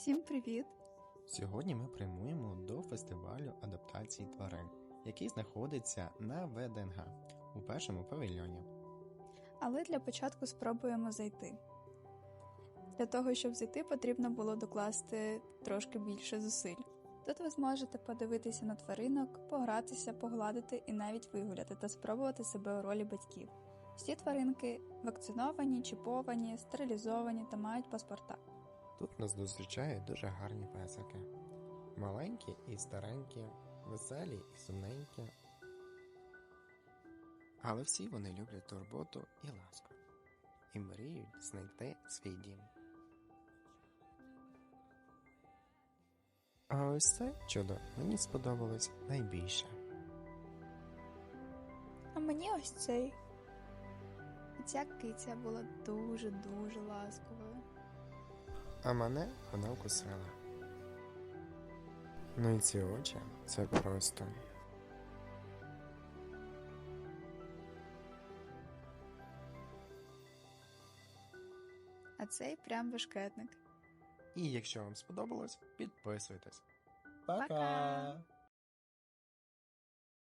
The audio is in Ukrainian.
Всім привіт! Сьогодні ми прямуємо до фестивалю адаптації тварин, який знаходиться на ВДНГ у першому павільйоні. Але для початку спробуємо зайти. Для того, щоб зайти, потрібно було докласти трошки більше зусиль. Тут ви зможете подивитися на тваринок, погратися, погладити і навіть вигуляти та спробувати себе у ролі батьків. Всі тваринки вакциновані, чіповані, стерилізовані та мають паспорта. Тут нас зустрічають дуже гарні песики. Маленькі і старенькі, веселі і сумненькі. Але всі вони люблять турботу і ласку і мріють знайти свій дім. А ось це чудо мені сподобалось найбільше. А мені ось цей. Ця киця була дуже-дуже ласковою. А мене вона вкусила. Ну і ці очі це просто. А цей прям бешкетник. І якщо вам сподобалось, підписуйтесь. Пока!